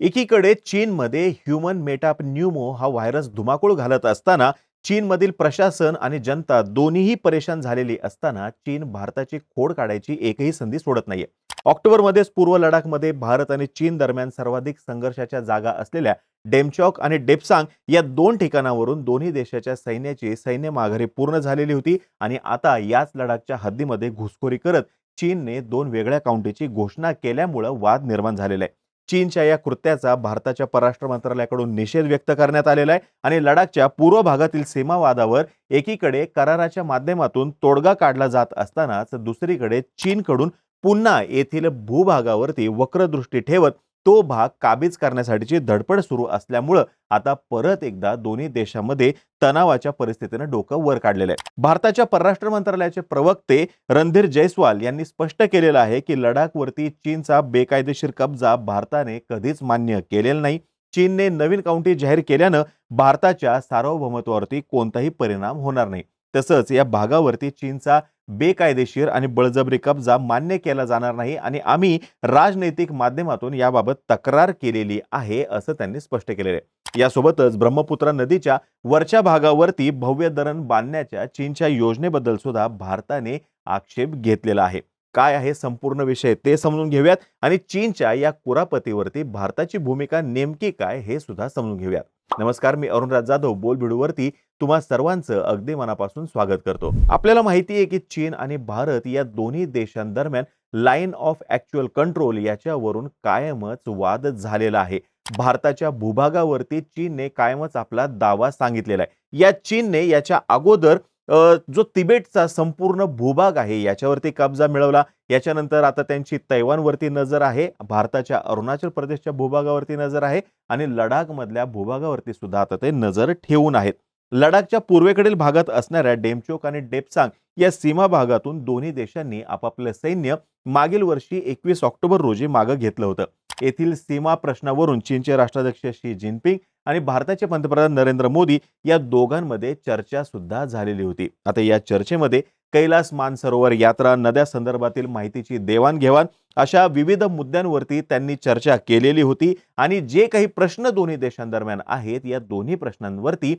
एकीकडे चीनमध्ये human metapneumo हा व्हायरस धुमाकूळ घालत असताना चीनमधील प्रशासन आणि जनता दोन्हीही परेशान झालेली असताना चीन भारताची खोड काढायची एकही संधी सोडत नाहीये. ऑक्टोबरमध्येच पूर्व लडाखमध्ये भारत आणि चीन दरम्यान सर्वाधिक संघर्षाच्या जागा असलेल्या डेमचॉक आणि डेपसांग या दोन ठिकाणावरून दोन्ही देशाच्या सैन्याची सैन्य माघारी पूर्ण झालेली होती आणि आता याच लडाखच्या हद्दीमध्ये घुसखोरी करत चीनने दोन वेगळ्या काउंटीची घोषणा केल्यामुळं वाद निर्माण झालेला आहे. चीनच्या या कृत्याचा भारताच्या परराष्ट्र मंत्रालयाकडून निषेध व्यक्त करण्यात आलेला आहे आणि लडाखच्या पूर्व भागातील सीमावादावर एकीकडे कराराच्या माध्यमातून तोडगा काढला जात असतानाच दुसरीकडे चीनकडून पुन्हा येथील भूभागावरती वक्रदृष्टी ठेवत तो भाग काबीज करण्यासाठीची धडपड सुरू असल्यामुळं आता परत एकदा दोन्ही देशांमध्ये तणावाच्या परिस्थितीनं डोकं वर काढलेलं आहे. भारताच्या परराष्ट्र मंत्रालयाचे प्रवक्ते रणधीर जयस्वाल यांनी स्पष्ट केलेलं आहे की लडाखवरती चीनचा बेकायदेशीर कब्जा भारताने कधीच मान्य केलेला नाही. चीनने नवीन काउंटी जाहीर केल्यानं भारताच्या सार्वभौमत्वावरती कोणताही परिणाम होणार नाही. तसंच या भागावरती चीनचा बेकायदेशीर आणि बळजबरी कब्जा मान्य केला जाणार नाही आणि आम्ही राजनैतिक माध्यमातून याबाबत तक्रार केलेली आहे असं त्यांनी स्पष्ट केलेलं आहे. यासोबतच ब्रह्मपुत्रा नदीच्या वरच्या भागावरती भव्य धरण बांधण्याच्या चीनच्या योजनेबद्दल सुद्धा भारताने आक्षेप घेतलेला आहे. काय आहे संपूर्ण विषय ते समजून घेऊयात आणि चीनच्या या कुरापतीवरती भारताची भूमिका नेमकी काय हे सुद्धा समजून घेऊयात. नमस्कार मी अरुणराज जाधव बोल भिडूवरती तुम्हा सर्वांचं अगदी मनापासून स्वागत करतो. आपल्याला माहिती आहे की चीन आणि भारत या दोन्ही देशांदरम्यान लाईन ऑफ ऍक्च्युअल कंट्रोल याच्यावरून कायमच वाद झालेला आहे. भारताच्या भूभागावरती चीनने कायमच आपला दावा सांगितलेला आहे. या चीनने याच्या अगोदर जो तिबेटचा संपूर्ण भूभाग आहे याच्यावरती कब्जा मिळवला. याच्यानंतर आता त्यांची तैवानवरती नजर आहे. भारताच्या अरुणाचल प्रदेशच्या भूभागावरती नजर आहे आणि लडाखमधल्या भूभागावरती सुद्धा आता ते नजर ठेवून आहेत. लडाखच्या पूर्वेकडील भागात असणाऱ्या डेमचोक आणि डेपसांग या सीमा भागातून दोन्ही देशांनी आपापलं सैन्य मागील वर्षी एकवीस ऑक्टोबर रोजी मागं घेतलं होतं. येथील सीमा प्रश्नावरून चीनचे राष्ट्राध्यक्ष शी जिनपिंग आणि भारताचे पंतप्रधान नरेंद्र मोदी या दोघांमध्ये चर्चा सुद्धा झालेली होती. आता या चर्चेमध्ये कैलास मानसरोवर यात्रा नद्या संदर्भातील माहितीची देवाणघेवाण अशा विविध मुद्द्यांवरती त्यांनी चर्चा केलेली होती आणि जे काही प्रश्न दोन्ही देशांदरम्यान आहेत या दोन्ही प्रश्नांवरती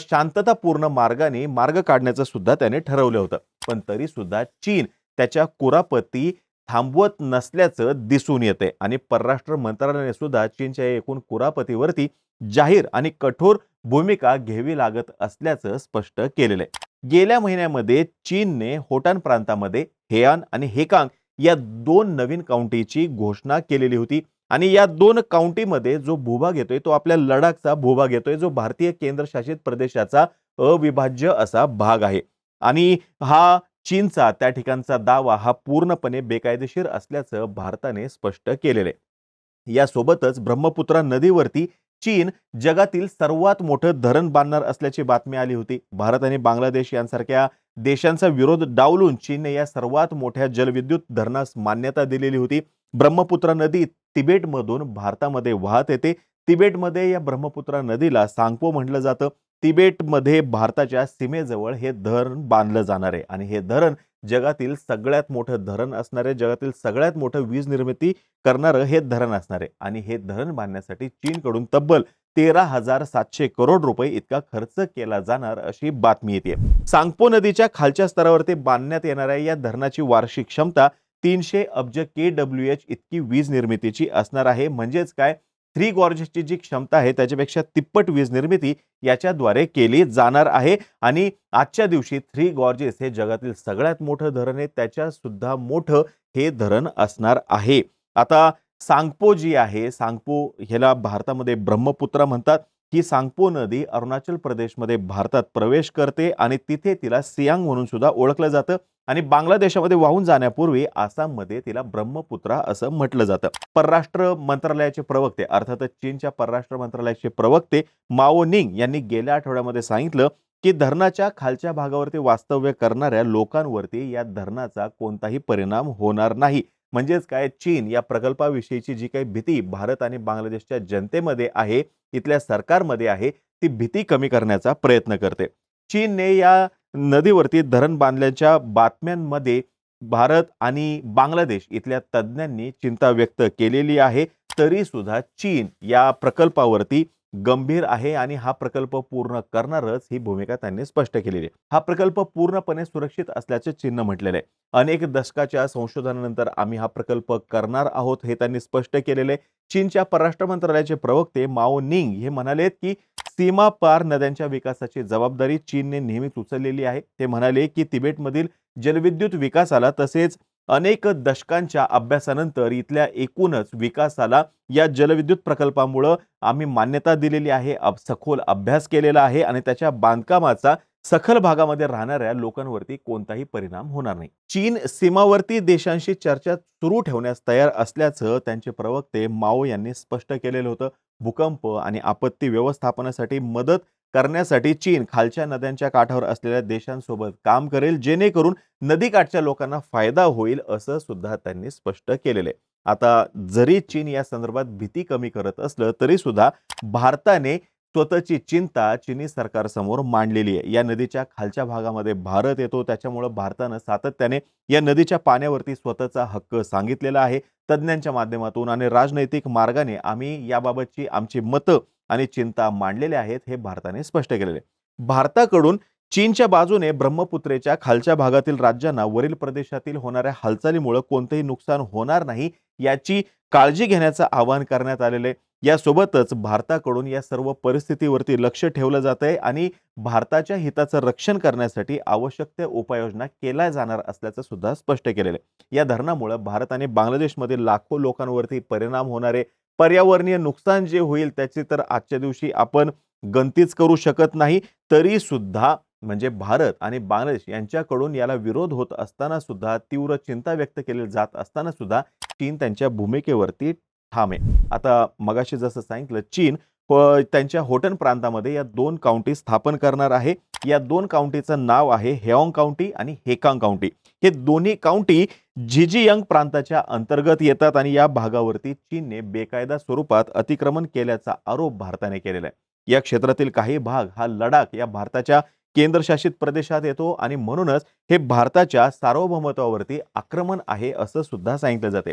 शांततापूर्ण मार्गाने मार्ग काढण्याचं सुद्धा त्याने ठरवलं होतं. पण तरी सुद्धा चीन त्याच्या कुरापती थांबवत नसल्याचं दिसून येते आणि परराष्ट्र मंत्रालयाने सुद्धा चीनच्या एकूण कुरापतीवरती जाहीर आणि कठोर भूमिका घ्यावी लागत असल्याचं स्पष्ट केलेलं आहे गेल्या महिन्यामध्ये चीनने होटान प्रांतामध्ये हेयान आणि हेकांग या दोन नवीन काउंटीची घोषणा केलेली होती. आणि या दोन काउंटीमध्ये जो भूभाग येतोय तो आपल्या लडाखचा भूभाग येतोय जो भारतीय केंद्रशासित प्रदेशाचा अविभाज्य असा भाग आहे. आणि हा चीनचा त्या ठिकाणचा दावा हा पूर्णपणे बेकायदेशीर असल्याचं भारताने स्पष्ट केलेलं आहे. यासोबतच ब्रह्मपुत्रा नदीवरती चीन जगातील सर्वात मोठं धरण बांधणार असल्याची बातमी आली होती. भारत आणि बांगलादेश यांसारख्या देशांचा विरोध डावलून चीनने या सर्वात मोठ्या जलविद्युत धरणास मान्यता दिलेली होती. ब्रह्मपुत्रा नदी तिबेटमधून भारतामध्ये वाहत येते. तिबेटमध्ये या ब्रह्मपुत्रा नदीला सांगपो म्हटलं जातं. तिबेटमध्ये भारताच्या सीमेजवळ हे धरण बांधलं जाणार आहे आणि हे धरण जगातील सगळ्यात मोठं धरण असणारे जगातील सगळ्यात मोठं वीज निर्मिती करणारं हे धरण असणार. आहे आणि हे धरण बांधण्यासाठी चीनकडून तब्बल तेरा हजार सातशे करोड रुपये इतका खर्च केला जाणार अशी बातमी येते. सांगपो नदीच्या खालच्या स्तरावरती बांधण्यात येणाऱ्या या धरणाची वार्षिक क्षमता तीनशे अब्ज के डब्ल्यू एच इतकी वीज निर्मितीची असणार आहे. म्हणजेच काय? थ्री गॉर्जेसची जी क्षमता आहे त्याच्यापेक्षा तिप्पट वीज निर्मिती याच्याद्वारे केली जाणार आहे. आणि आजच्या दिवशी थ्री गॉर्जेस हे जगातील सगळ्यात मोठं धरण आहे त्याच्यासुद्धा मोठं हे धरण असणार आहे. आता सांगपो जी आहे सांगपो ह्याला भारतामध्ये ब्रह्मपुत्रा म्हणतात. ही सांगपो नदी अरुणाचल प्रदेशमध्ये भारतात प्रवेश करते आणि तिथे तिला सियांग म्हणून सुद्धा ओळखलं जातं आणि बांगलादेशामध्ये वाहून जाण्यापूर्वी आसाममध्ये तिला ब्रह्मपुत्रा असं म्हटलं जातं. परराष्ट्र मंत्रालयाचे प्रवक्ते अर्थातच चीनच्या परराष्ट्र मंत्रालयाचे प्रवक्ते माओ निंग यांनी गेल्या आठवड्यामध्ये सांगितलं की धरणाच्या खालच्या भागावरती वास्तव्य करणाऱ्या लोकांवरती या धरणाचा कोणताही परिणाम होणार नाही. म्हणजेच काय चीन या प्रकल्पाविषयीची जी काही भीती भारत आणि बांगलादेशच्या जनतेमध्ये आहे इथल्या सरकारमध्ये आहे ती भीती कमी करण्याचा प्रयत्न करते. चीनने या नदीवरती धरण बांधल्याच्या बातम्यांमध्ये भारत आणि बांगलादेश इथल्या तज्ज्ञांनी चिंता व्यक्त केलेली आहे तरी सुद्धा चीन या प्रकल्पावरती गंभीर आहे आणि हा प्रकल्प पूर्ण करणारच ही भूमिका त्यांनी स्पष्ट केलेली आहे. हा प्रकल्प पूर्णपणे सुरक्षित असल्याचे चिन्ह म्हटलेलं आहे. अनेक दशकाच्या संशोधनानंतर आम्ही हा प्रकल्प करणार आहोत हे त्यांनी स्पष्ट केलेले आहे. चीनच्या परराष्ट्र मंत्रालयाचे प्रवक्ते माओ निंग हे म्हणालेत की सीमा पार नद्यांच्या विकासाची जबाबदारी चीनने नेहमीच उचललेली आहे. ते म्हणाले की तिबेटमधील जलविद्युत विकासाला तसेच अनेक दशकांच्या अभ्यासानंतर इथल्या एकूणच विकासाला या जलविद्युत प्रकल्पामुळं आम्ही मान्यता दिलेली आहे अब- सखोल अभ्यास केलेला आहे आणि त्याच्या बांधकामाचा सखल भागामध्ये राहणाऱ्या लोकांवरती कोणताही परिणाम होणार नाही. चीन सीमावर्ती देशांशी चर्चा सुरू ठेवण्यास तयार असल्याचं त्यांचे प्रवक्ते माओ यांनी स्पष्ट केलेलं होतं. भूकंप आणि आपत्ती व्यवस्थापनासाठी मदत करण्यासाठी चीन खालच्या नद्यांच्या काठावर असलेल्या देशांसोबत काम करेल जेणेकरून नदीकाठच्या लोकांना फायदा होईल असं सुद्धा त्यांनी स्पष्ट केलेलं आहे. आता जरी चीन या संदर्भात भीती कमी करत असलं तरी सुद्धा भारताने स्वतःची चिंता चीनी सरकारसमोर मांडलेली आहे. या नदीच्या खालच्या भागामध्ये भारत येतो त्याच्यामुळं भारतानं सातत्याने या नदीच्या पाण्यावरती स्वतःचा हक्क सांगितलेला आहे. तज्ज्ञांच्या माध्यमातून आणि राजनैतिक मार्गाने आम्ही याबाबतची आमची मतं आणि चिंता मांडलेल्या आहेत हे भारताने स्पष्ट केलेले आहे. भारताकडून चीनच्या बाजूने ब्रह्मपुत्रेच्या खालच्या भागातील राज्यांना वरील प्रदेशातील होणाऱ्या हालचालीमुळे कोणतेही नुकसान होणार नाही याची काळजी घेण्याचं आवाहन करण्यात आलेलं आहे यासोबतच भारताकडून या सर्व परिस्थितीवरती लक्ष ठेवलं जात आहे आणि भारताच्या हिताचं रक्षण करण्यासाठी आवश्यक त्या उपाययोजना केल्या जाणार असल्याचं सुद्धा स्पष्ट केलेलं आहे या धरणामुळे भारत आणि बांगलादेशमधील लाखो लोकांवरती परिणाम होणारे पर्यावरणीय नुकसान जे होईल त्याची तर आजच्या दिवशी आपण गंतीच करू शकत नाही. तरी सुद्धा म्हणजे भारत आणि बांगलादेश यांच्याकडून याला विरोध होत असताना सुद्धा तीव्र चिंता व्यक्त केली जात असताना सुद्धा चीन त्यांच्या भूमिकेवरती ठाम आहे. आता मगाशी जसं सांगितलं चीन प- त्यांच्या होटन प्रांतामध्ये या दोन काउंटी स्थापन करणार आहे. या दोन काउंटीचं नाव आहे हेऑंग काउंटी आणि हेकांग काउंटी हे दोन्ही काउंटी झिजियंग प्रांताच्या अंतर्गत येतात आणि या भागावरती चीनने बेकायदा स्वरूपात अतिक्रमण केल्याचा आरोप भारताने केलेला आहे. या क्षेत्रातील काही भाग हा लडाख या भारताच्या केंद्रशासित प्रदेशात येतो आणि म्हणूनच हे भारताच्या सार्वभौमत्वावरती आक्रमण आहे असं सुद्धा सांगितलं जाते.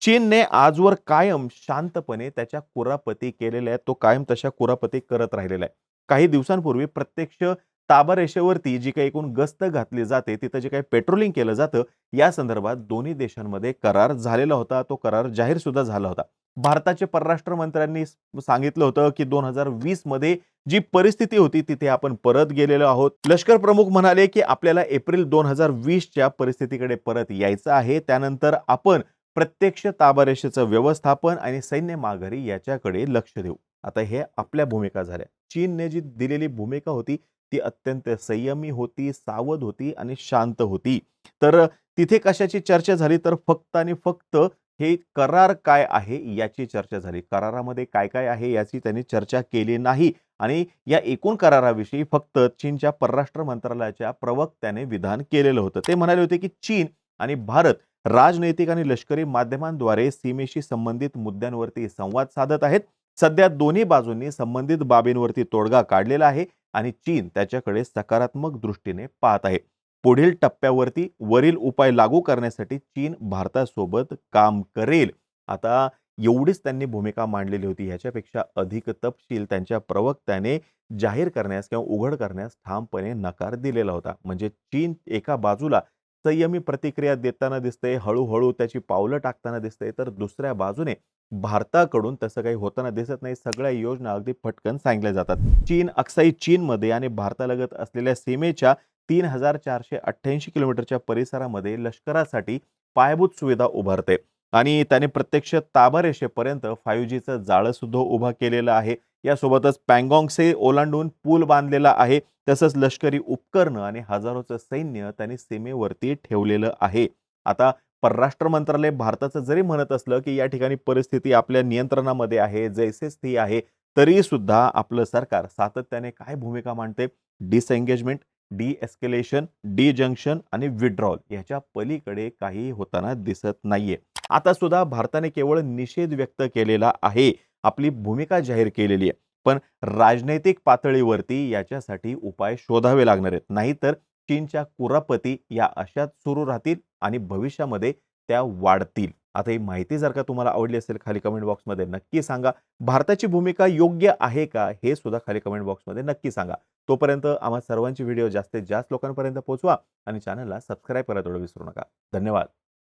चीनने आजवर कायम शांतपणे त्याच्या कुरापती केलेल्या आहेत. तो कायम तशा कुरापती करत राहिलेला आहे. काही दिवसांपूर्वी प्रत्यक्ष ताबारेषेवरती जी काही एकूण गस्त घातली जाते तिथं जे काही पेट्रोलिंग केलं जातं या संदर्भात दोन्ही देशांमध्ये करार झालेला होता. तो करार जाहीर सुद्धा झाला होता. भारताचे परराष्ट्र मंत्र्यांनी सांगितलं होतं की दोन हजार वीसमध्ये जी परिस्थिती होती तिथे आपण परत गेलेलो आहोत. लष्कर प्रमुख म्हणाले की आपल्याला एप्रिल दोन हजार वीसच्या परिस्थितीकडे परत यायचं आहे. त्यानंतर आपण प्रत्यक्ष ताबारेषेचं व्यवस्थापन आणि सैन्य माघारी याच्याकडे लक्ष देऊ. आता हे आपल्या भूमिका झाल्या. चीनने जी दिलेली भूमिका होती ती अत्यंत संयमी होती सावध होती आणि शांत होती. तर तिथे कशाची चर्चा झाली? तर फक्त आणि फक्त हे करार काय आहे याची चर्चा झाली. करारामध्ये काय काय आहे याची त्यांनी चर्चा केली नाही आणि या एकूण कराराविषयी फक्त चीनच्या परराष्ट्र मंत्रालयाच्या प्रवक्त्याने विधान केलेलं होतं. ते म्हणाले होते की चीन आणि भारत राजनैतिक आणि लष्करी माध्यमांद्वारे सीमेशी संबंधित मुद्द्यांवरती संवाद साधत आहेत. सध्या दोन्ही बाजूंनी संबंधित बाबींवरती तोडगा काढलेला आहे आणि चीन त्याच्याकडे सकारात्मक दृष्टीने पाहत आहे. पुढील टप्प्यावरती वरील उपाय लागू करण्यासाठी चीन भारतासोबत काम करेल. आता एवढीच त्यांनी भूमिका मांडलेली होती. ह्याच्यापेक्षा अधिक तपशील त्यांच्या प्रवक्त्याने जाहीर करण्यास किंवा उघड करण्यास ठामपणे नकार दिलेला होता. म्हणजे चीन एका बाजूला संयमी प्रतिक्रिया देताना दिसते हळूहळू त्याची पावलं टाकताना दिसते तर दुसऱ्या बाजूने भारताकडून तसं काही होताना दिसत नाही. सगळ्या योजना अगदी पटकन सांगितल्या जातात. चीन अक्साई चीनमध्ये आणि भारतालगत असलेल्या सीमेच्या तीन हजार चारशे अठ्ठ्याऐंशी किलोमीटरच्या परिसरामध्ये लष्करासाठी पायाभूत सुविधा उभारते. आणि त्याने प्रत्यक्ष ताबारेषेपर्यंत फाईव्ह जीचं जाळं सुद्धा केलेलं आहे. यासोबतच पँगॉंगसे ओलांडून पूल बांधलेला आहे. तसंच लष्करी उपकरणं आणि हजारोचं सैन्य त्यांनी सीमेवरती ठेवलेलं आहे. आता परराष्ट्र मंत्रालय भारताचं जरी म्हणत असलं की या ठिकाणी परिस्थिती आपल्या नियंत्रणामध्ये आहे जैसे स्थिती आहे तरी सुद्धा आपलं सरकार सातत्याने काय भूमिका मांडते? Disengagement de-escalation D junction आणि विड्रॉल याच्या पलीकडे काही होताना दिसत नाहीये. आता सुद्धा भारताने केवळ निषेध व्यक्त केलेला आहे आपली भूमिका जाहीर केलेली आहे. पण राजनैतिक पातळीवरती याच्यासाठी उपाय शोधावे लागणार आहेत. नाहीतर चीनच्या कुरापती या अशाच सुरू राहतील आणि भविष्यामध्ये त्या वाढतील. आता ही माहिती जर का तुम्हाला आवडली असेल खाली कमेंट बॉक्समध्ये नक्की सांगा. भारताची भूमिका योग्य आहे का हे सुद्धा खाली कमेंट बॉक्समध्ये नक्की सांगा. तोपर्यंत आम्हा सर्वांची व्हिडिओ जास्तीत जास्त लोकांपर्यंत पोहोचवा आणि चॅनलला सबस्क्राईब करायला थोडं विसरू नका. धन्यवाद.